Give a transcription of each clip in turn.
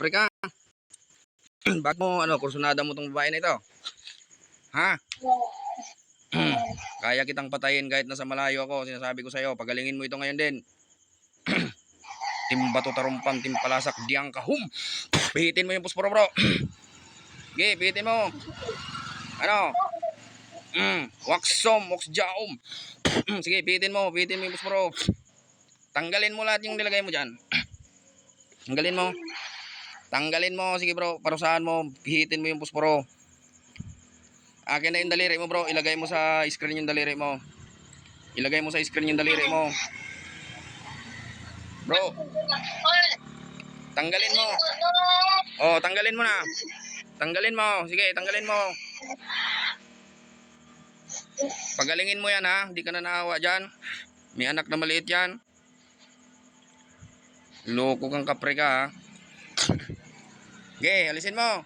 kapre ka. Mo, ano, kursunada mo tong babae na ito? Ha? Kaya kitang patayin kahit nasa malayo ako. Sinasabi ko sa'yo, pagalingin mo ito ngayon din. Timbato tarumpam, timpalasak, diyang kahum. Pihitin mo yung pusporo bro. Sige, pihitin mo. Ano? Mm, waksom, waksjaum. Sige, pihitin mo, pihitin mo yung pusporo. Tanggalin mo lahat yung nilagay mo dyan. Tanggalin mo. Tanggalin mo. Sige bro, parusahan mo. Pihitin mo yung pusporo. Akin na yung daliri mo bro. Ilagay mo sa screen yung daliri mo. Ilagay mo sa screen yung daliri mo. Bro, tanggalin mo. Oh, tanggalin mo na. Tanggalin mo. Sige, tanggalin mo. Pagalingin mo yan ha. Hindi ka na naawa dyan. May anak na maliit yan. Loko kang kapre ka ha. Ge, alisin mo.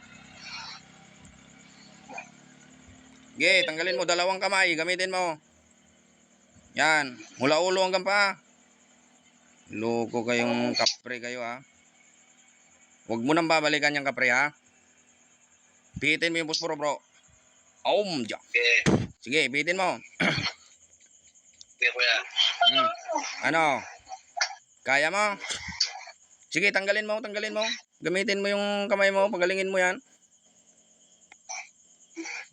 Ge, tanggalin mo dalawang kamay, gamitin mo. Yan, mula ulo hanggang pa. Loko kayong kapre kayo ha. Huwag mo nang babalikan yung kapre ha. Pihitin mo yung pusporo bro. Aum, dyan. Sige, pihitin mo. Okay, kuya. Hmm. Ano? Kaya mo? Sige, tanggalin mo, tanggalin mo. Gamitin mo yung kamay mo, pagalingin mo yan.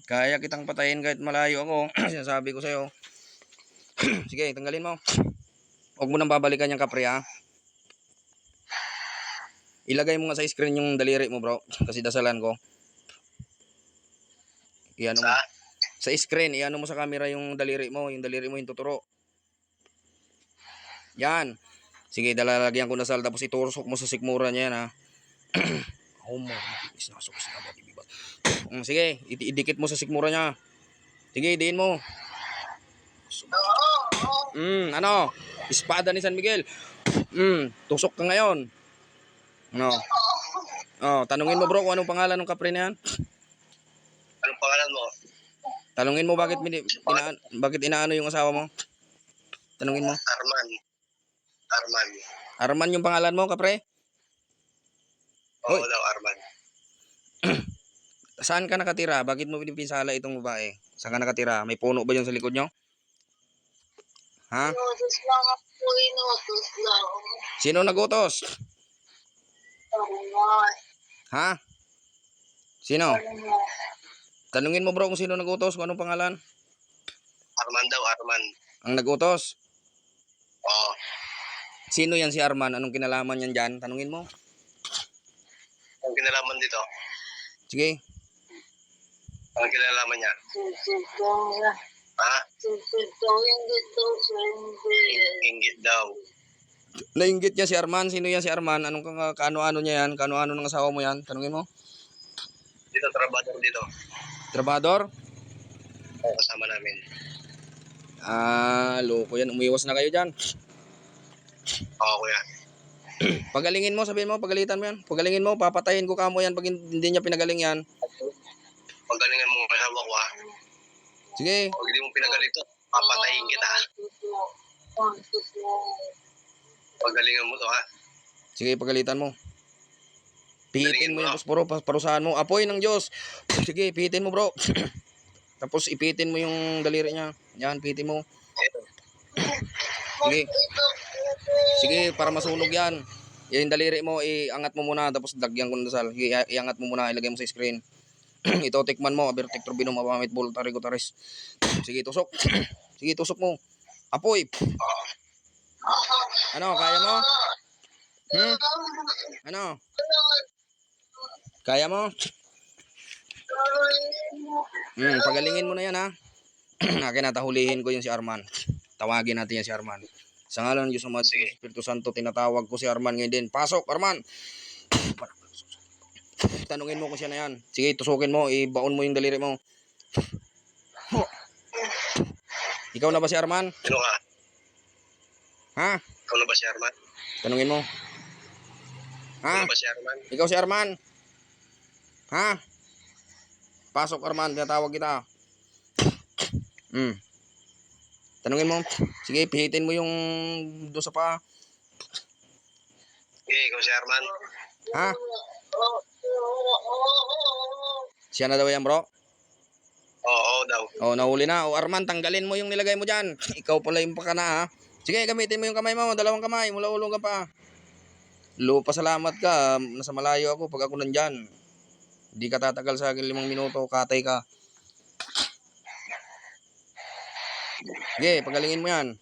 Kaya kitang patayin kahit malayo ako. Sinasabi ko sa'yo. Sige, tanggalin mo. Huwag mo nang babalikan yung kapre ha. Ilagay mo nga sa screen yung daliri mo bro. Kasi dasalan ko. Iyan mo. Sa? Screen, iano mo sa camera yung daliri mo. Yung daliri mo yung tuturo. Yan. Sige, dalalagyan ko na sal tapos itusok mo sa sikmura niya yan ha. oh mo, isnasok sa ba bibibat. Mm, sige, idikit mo sa sikmura niya. Sige, diin mo. Mm, ano? Espada ni San Miguel. Mm, tusok ka ngayon. No. Oh, tanungin mo bro kung anong pangalan ng kapre na yan. Anong pangalan mo? Tanungin mo bakit mini, ina, bakit inaano yung asawa mo? Tanungin mo. Arman. Arman. Arman yung pangalan mo, kapre? Oo Hoy. daw, Arman. Saan ka nakatira? Bakit mo pinipinsala itong babae? Saan ka nakatira? May puno ba yung sa likod nyo? Ha? Inutos lang ako, inutos lang. Sino nagutos? Arman. Ha? Sino? Arman. Tanungin mo bro kung sino nagutos, kung anong pangalan? Arman daw, Arman. Ang nagutos? Oo. Sino yan si Arman? Anong kinalaman yan dyan? Tanungin mo. Kinalaman dito? Sige. Ang kinalaman niya? Ha? Inggit daw. Nainggit niya si Arman. Sino yan si Arman? Anong ka- kaano-ano niya yan? Kaano-ano ng asawa mo yan? Tanungin mo. Dito, trabador dito. Trabador? Oo, kasama namin. Ah, loko yan. Umiwas na kayo dyan. Oo, kuya. Pagalingin mo, sabihin mo, pagalitan mo yan. Pagalingin mo, papatayin ko kamo yan pag hindi niya pinagaling yan. Pagalingan mo may hawak ko, ha? Sige, Pag hindi mo pinagalito, papatayin kita, ha? Pagalingan mo to, ha? sige, pagalitan mo. Pihitin mo yung posporo, pa- parusahan mo. Apoy ng Diyos. Sige, pihitin mo bro. Tapos ipitin mo yung daliri niya. Yan, pihitin mo. Sige. Sige, para masunog yan. Yung daliri mo, iangat mo muna, tapos dagyan ko ng dasal. I- iangat mo muna, ilagay mo sa screen. Ito, tikman mo, abertek turbino, mapamit, bol, tarigo, taris. Sige, tusok. Sige, tusok mo. Apoy. Ano, kaya mo? Hmm? Ano? Kaya mo? Hmm, pagalingin mo na yan ha. Akin na, tahulihin ko yung si Arman. Tawagin natin yan si Arman. Sa ngalan ng Diyos ng Espiritu Santo, tinatawag ko si Arman ngayon din. Pasok, Arman! Tanungin mo kung siya na yan. Sige, tusukin mo, ibaon mo yung daliri mo. Ikaw na ba si Arman? Sino ka? Ha? Ikaw na ba si Arman? Tanungin mo. Ikaw Ha? na ba si Arman? Ikaw si Arman? Ha? Pasok Arman, tinatawag kita. Hmm. Tanungin mo. Sige, pihitin mo yung doon sa pa. Okay, ikaw si Arman. Ha? Siya na daw yan, bro. Oo daw. Oh, nahuli na. O Arman, tanggalin mo yung nilagay mo dyan. Ikaw pala yung pakana, ha? Sige, gamitin mo yung kamay mo. Dalawang kamay. Mula ulong ka pa. Lo, pasalamat ka. Nasa malayo ako pag ako nandyan. Hindi ka tatagal sa akin limang minuto. Katay ka. Sige, pagalingin mo yan.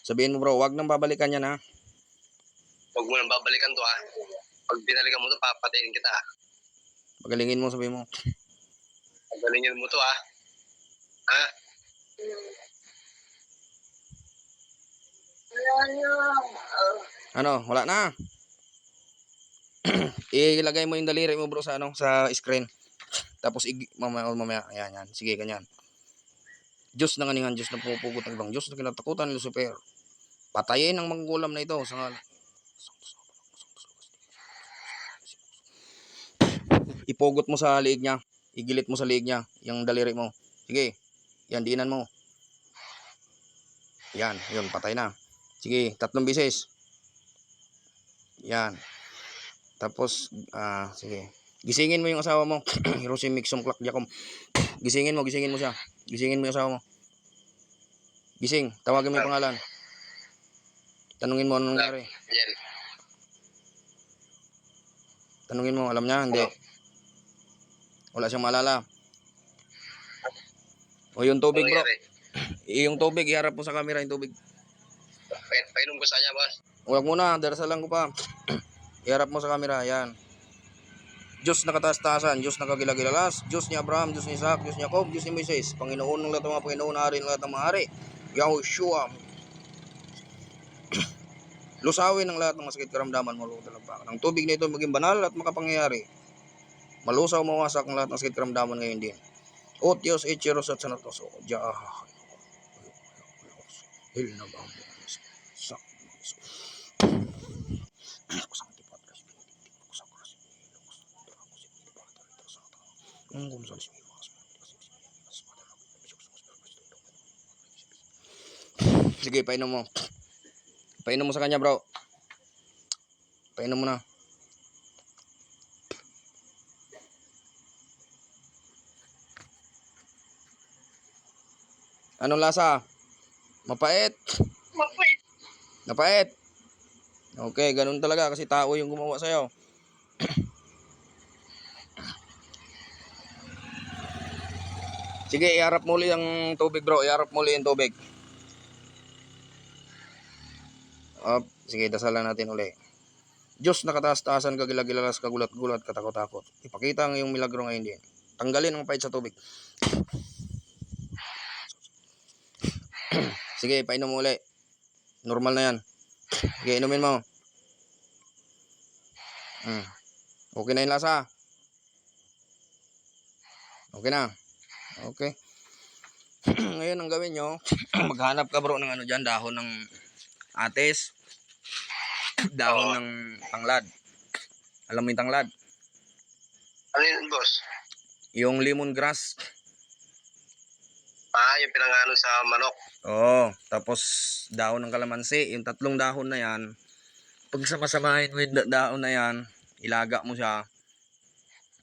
Sabihin mo bro, wag nang babalikan yan ha. Huwag mo nang babalikan to ha. Pag binalikan mo to, papatayin kita ha. Pagalingin mo, sabihin mo. Pagalingin mo to ha. Ha? Ano, wala na. Ilagay mo yung daliri mo bro sa ano, sa screen. Tapos mamaya, mamaya, ayan, yan. Sige, ganyan. Diyos na kaningan, Diyos na pumupugot ng ibang Diyos na kinatakutan ni Lucifer. Patayin ang manggulam na ito sa ngalan. Ipugot mo sa liig niya. Igilit mo sa liig niya. Yung daliri mo. Sige. Yan, diinan mo. Yan, yun, patay na. Sige, tatlong bisis. Yan. Tapos, ah, sige. Gisingin mo yung asawa mo. Hiroshi Mixum Clark Jacob. Gisingin mo, gisingin mo siya. Gisingin mo yung asawa mo. Gising, tawagin mo yung pangalan. Tanungin mo anong nangyari. Yan. Tanungin mo, alam niya, hindi. Wala siyang maalala. O yung tubig Ano bro. nangyari? Yung tubig, iharap mo sa camera yung tubig. Pa- Painom ko sa kanya, boss. Huwag muna, darasalan ko pa. Iharap mo sa camera, yan. Diyos na kataas-taasan, Diyos na kagilagilalas, Diyos ni Abraham, Diyos ni Isaac, Diyos ni Jacob, Diyos ni Moises, Panginoon ng lahat ng mga Panginoon, hari ng lahat ng mga hari, Yahushua. Lusawin ang lahat ng masakit karamdaman mo, Talampakan. Ang tubig na ito maging banal at makapangyayari. Malusaw mawasak ang lahat ng sakit karamdaman ngayon din. O Diyos, Echeros at Sanatos, o Jah. Hil na ba ang sa Sige, painom mo. Painom mo sa kanya, bro. Painom mo na. Anong lasa? Mapait. Mapait. Napait. Okay, ganun talaga kasi tao yung gumawa sa'yo. Sige, iharap mo ulit ang tubig bro. Iharap mo ulit yung tubig. Up. Sige, dasalan natin uli. Diyos na kataas-taasan, kagilagilalas, kagulat-gulat, katakot-takot. Ipakita ang iyong milagro ngayon din. Tanggalin ang pait sa tubig. Sige, painom mo uli. Normal na yan. Sige, inumin mo. Hmm. Okay na yung lasa. Okay na. Okay. Ngayon, ang gawin nyo, maghanap ka bro ng ano dyan, dahon ng ates, dahon ng tanglad. Alam mo yung tanglad? Ano yun, boss? Yung lemongrass. Ah, yung pinangano sa manok. Oo. Tapos, dahon ng kalamansi. Yung tatlong dahon na yan, pag samasamahin mo yung da- dahon na yan, ilaga mo siya.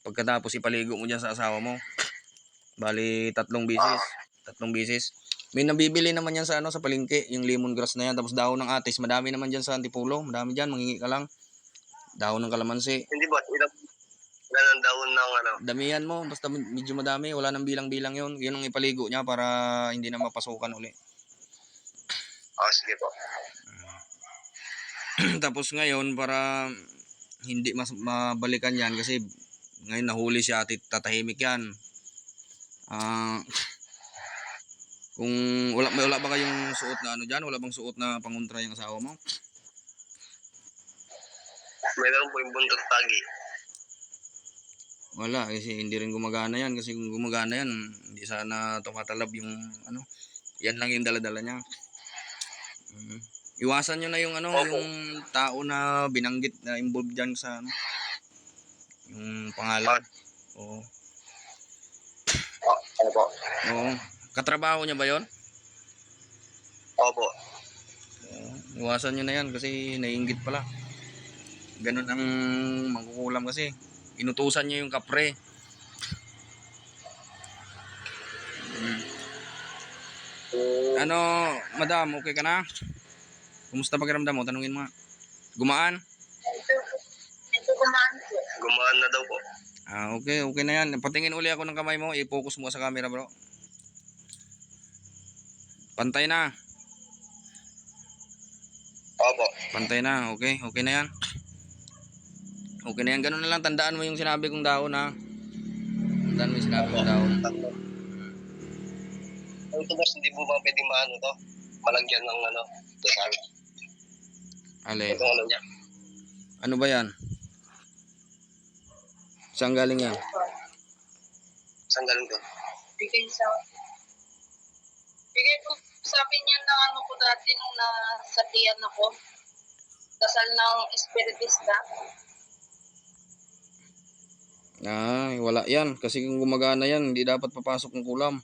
Pagkatapos, ipaligo mo dyan sa asawa mo. Bali, tatlong bisis. Tatlong bisis. May nabibili naman yan sa ano sa palengke, yung lemongrass na yan. Tapos dahon ng atis, madami naman dyan sa Antipulo. Madami dyan, mangingi ka lang. Dahon ng kalamansi. Hindi, boss. Ilang, ilan ang daon ng ano? Damihan mo, basta med- medyo madami. Wala nang bilang-bilang yun. Yun ang ipaligo niya para hindi na mapasukan uli. Oh, sige po. Tapos ngayon para hindi mas mabalikan yan kasi ngayon nahuli siya at tatahimik yan. Ah kung wala may wala ba kayong suot na ano diyan, wala bang suot na pangontra yung asawa mo? Mayroon po yung buntot tagi. Wala kasi hindi rin gumagana yan kasi kung gumagana yan, hindi sana tumatalab yung ano. Yan lang yung dala-dala niya. Mm. Iwasan nyo na yung ano, Opo. yung tao na binanggit na involved dyan sa ano, yung pangalan. Oo. Ano po? Oo. Katrabaho niya ba yon? Opo. Oo. Iwasan nyo na yan kasi naiingit pala. Ganun ang mangkukulam kasi. Inutusan niya yung kapre. Mm. Ano, madam, okay ka na? Kumusta pakiramdam mo? Tanungin mo. nga. Gumaan? Gumaan na daw po. Ah, okay, okay na yan. Patingin uli ako ng kamay mo. I-focus mo sa camera, bro. Pantay na. Opo. Pantay na. Okay, okay na yan. Okay na yan. Ganun na lang. Tandaan mo yung sinabi kong daon, ha? Tandaan mo yung sinabi kong daon. Ito boss, hindi mo ba pwedeng maano to? Malagyan ng ano? Dasal. Ale, Itong ano niya. ano ba yan? Saan galing yan? Saan galing to? Bigay sa... Bigay ko sa akin yan na ano ko dati nung nasatiyan ako. Dasal ng espiritista. Ay, wala yan. Kasi kung gumagana yan, hindi dapat papasok ng kulam.